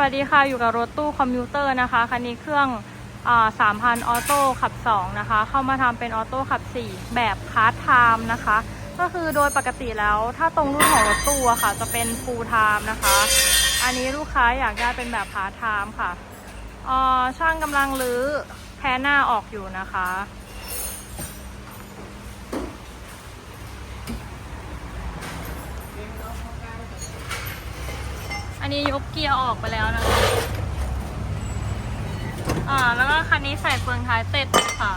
วัสดีค่ะ อยู่กับรถตู้คอมพิวเตอร์นะคะ คันนี้เครื่องสามพันออโต้ขับ 2 นะคะ เข้ามาทำเป็นออโต้ขับ 4 แบบพาร์ทไทม์นะคะ ก็คือโดยปกติแล้วถ้าตรงรุ่นของรถตู้อะค่ะ จะเป็นฟูลไทม์นะคะ อันนี้ลูกค้าอยากได้เป็นแบบพาร์ทไทม์ค่ะช่างกำลังรื้อแพรหน้าออกอยู่นะคะ อันนี้ยกเกียร์ออกไปแล้วนะคะ อ่า แล้วก็คันนี้ใส่เฟืองท้ายเต็ดค่ะ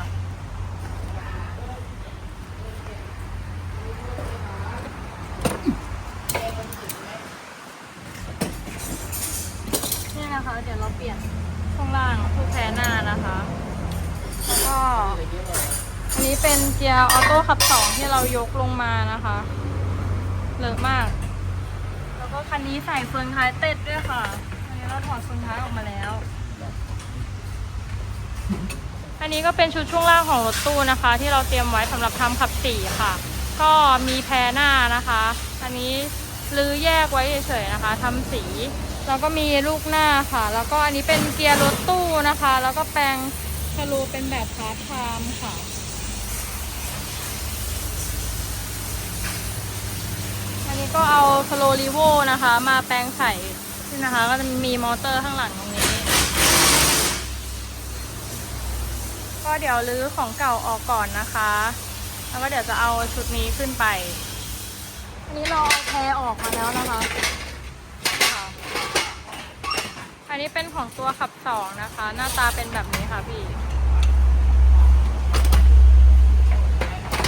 นี่นะคะ เดี๋ยวเราเปลี่ยนช่วงล่างทุกแพรหน้านะคะ แล้วก็ อันนี้เป็นเกียร์ออโต้ขับสองที่เรายกลงมานะคะ เลอะมาก แล้วก็คันนี้ใส่เฟืองท้ายเต็ดด้วยค่ะอันนี้เราถอดเฟืองท้ายออกมาแล้ว อันนี้ก็เป็นชุดช่วงล่างของรถตู้นะคะ ที่เราเตรียมไว้สำหรับทำขับสี่ค่ะ ก็มีแพรหน้านะคะ อันนี้รื้อแยกไว้เฉยๆนะคะทำสีแล้วก็มีลูกหน้าค่ะ แล้วก็อันนี้เป็นเกียร์รถตู้นะคะ แล้วก็แปลงชะลูเป็นแบบพาร์ทไทม์ค่ะ นี้ก็เอาสโลลิโวนะคะ มาแปลงใส่นี่นะคะ ก็จะมีมอเตอร์ข้างหลังตรงนี้ ก็เดี๋ยวรื้อของเก่าออกก่อนนะคะ แล้วก็เดี๋ยวจะเอาชุดนี้ขึ้นไป อันนี้เราเอาแพรออกมาแล้วนะคะ อันนี้เป็นของตัวขับสองนะคะ หน้าตาเป็นแบบนี้ค่ะพี่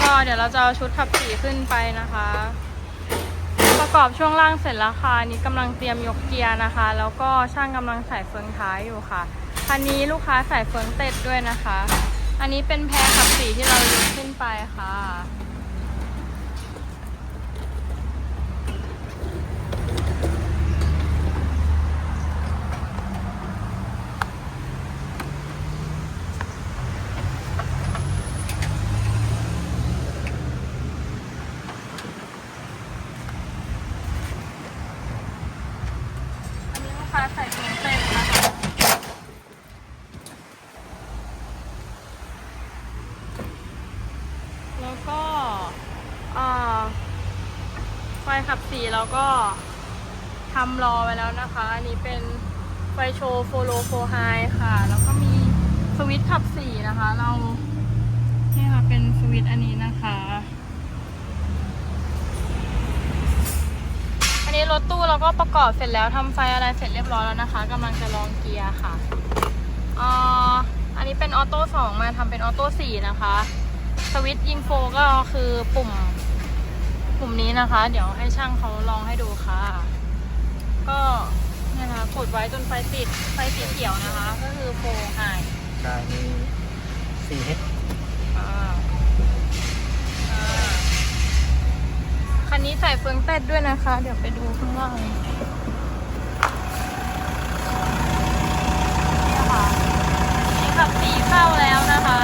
ก็เดี๋ยวเราจะเอาชุดขับสี่ขึ้นไปนะคะ ประกอบช่วงล่างเสร็จแล้วค่ะอันนี้กำลังเตรียมยกเกียร์นะคะ แล้วก็ช่างกำลังใส่เฟืองท้ายอยู่ค่ะคันนี้ลูกค้าใส่เฟืองเต็ดด้วยนะคะ อันนี้เป็นแพรขับสีที่เรายกขึ้นไปค่ะ อันนี้ลูกค้าใส่เฟืองเต็ดนะคะ แล้วก็เอ่อไฟ ขับสีเราก็ทำรอไว้แล้วนะคะ อันนี้เป็นไฟโชว์โฟโลโฟไฮค่ะ แล้วก็มีสวิตช์ขับสี่นะคะ เรานี่ค่ะเป็นสวิตช์อันนี้นะคะ อันนี้รถตู้เราก็ประกอบเสร็จแล้วทำไฟอะไรเสร็จเรียบร้อยแล้วนะคะกำลังจะลองเกียร์ค่ะอ่าอันนี้เป็นออโต้สองมาทำเป็นออโต้สี่นะคะ สวิตช์ยิงโฟก็คือปุ่ม ปุ่มนี้นะคะ เดี๋ยวให้ช่างเขาลองให้ดูค่ะ ก็เนี่ยนะคะกดไว้จนไฟติดไฟสีเขียวนะคะ ก็คือโฟหายใช่มีสี่เฮดอ่าอ่าคันนี้ใส่เฟืองเต็ดด้วยนะคะ เดี๋ยวไปดูข้างล่างนี่ค่ะนี่ขับสีเข้าแล้วนะคะ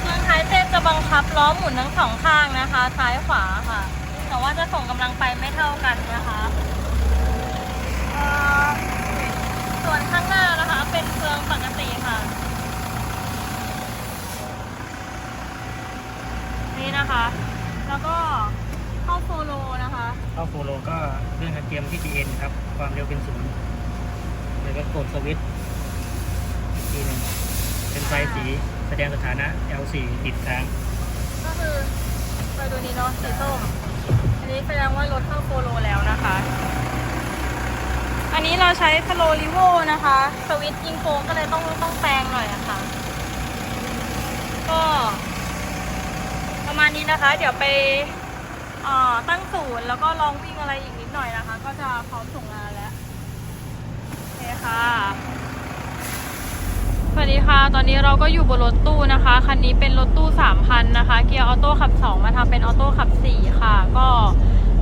เครื่องท้ายเส้น จะบังคับล้อหมุนทั้งสองข้างนะคะ ซ้ายขวาค่ะ แต่ว่าจะส่งกำลังไปไม่เท่ากันนะคะส่วนข้างหน้านะคะเป็นเครื่องปกติค่ะ นี่นะคะ แล้วก็เข้าโฟโลนะคะเข้าโฟโลก็เรื่องเตรียมที่ GN ครับ ความเร็วเป็นศูนย์แล้วก็กดสวิตช์อีกทีหนึ่งเป็นไฟสี แสดงสถานะ L4 ติดค้างก็คือไฟตัวนี้เนาะสีส้ม อันนี้แสดงว่ารถเข้าโฟโลแล้วนะคะ อันนี้เราใช้สโลลิโวนะคะ สวิตช์ยิงโฟก็เลยต้องต้องแปลงหน่อยอะค่ะ ก็ ประมาณนี้นะคะ เดี๋ยวไปตั้งศูนย์แล้วก็ลองวิ่งอะไรอีกนิดหน่อยนะคะ ก็จะพร้อมส่งงานแล้วโอเคค่ะ วัสดีค่ะ ตอนนี้เราก็อยู่บนรถตู้นะคะ คันนี้เป็นรถตู้3,000นะคะ เกียร์ออโต้ขับ 2 มาทำเป็นออโต้ขับ 4 ค่ะ ก็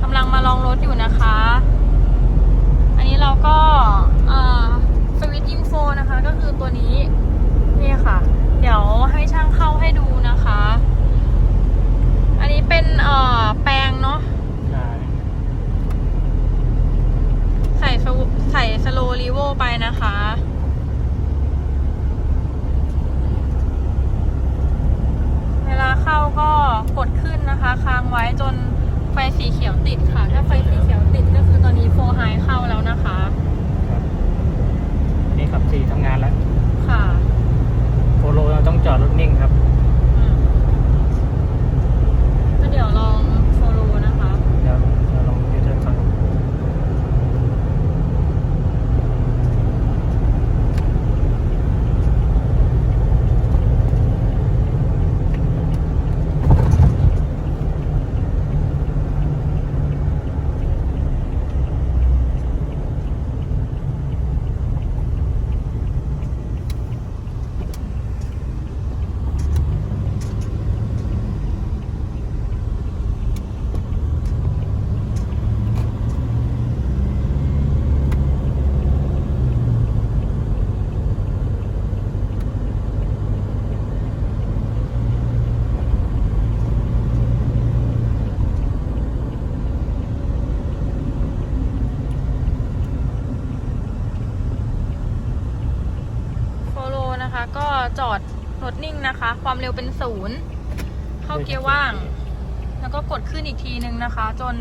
กำลังมาลองรถอยู่นะคะ อันนี้เราก็สวิตช์อินโฟนะคะ ก็คือตัวนี้ นี่ค่ะ เดี๋ยวให้ช่างเข้าให้ดู จนไฟสีเขียวติดค่ะ ถ้าไฟสีเขียวติดก็คือตอนนี้โฟร์ไฮเข้าแล้วนะคะ ครับนี่ครับสี่ทำงานแล้ว ค่ะ โฟโลเราต้องจอดรถนิ่งครับ จอดรถนิ่งนะคะ ความเร็วเป็นศูนย์เข้าเกียร์ว่าง แล้วก็กดขึ้นอีกทีนึงนะคะ จน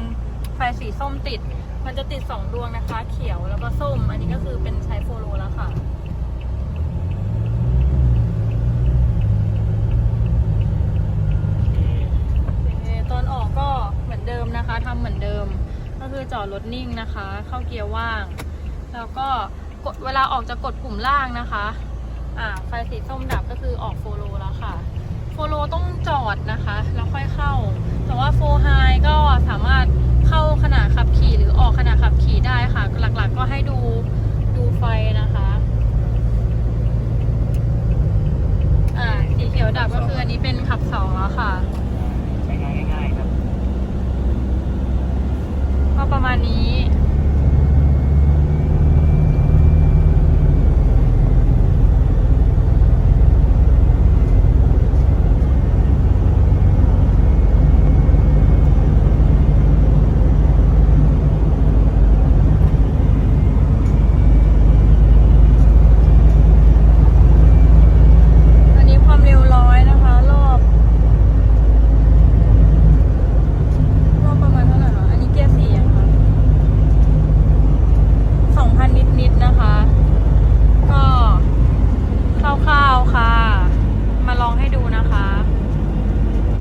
ไฟสีส้มติด มันจะติดสองดวงนะคะ เขียวแล้วก็ส้ม อันนี้ก็คือเป็นใช้โฟโลแล้วค่ะตอนออกก็เหมือนเดิมนะคะทำเหมือนเดิม ก็คือจอดรถนิ่งนะคะ เข้าเกียร์ว่าง แล้วก็กดเวลาออกจะกดปุ่มล่างนะคะ อ่าไฟสีส้มดับก็คือออกโฟโลแล้วค่ะ โฟโลต้องจอดนะคะ แล้วค่อยเข้า แต่ว่าโฟไฮก็สามารถเข้าขณะขับขี่หรือออกขณะขับขี่ได้ค่ะ หลักๆก็ให้ดูดูไฟนะคะอ่าสีเขียวดับก็คืออันนี้เป็นขับสองแล้วค่ะ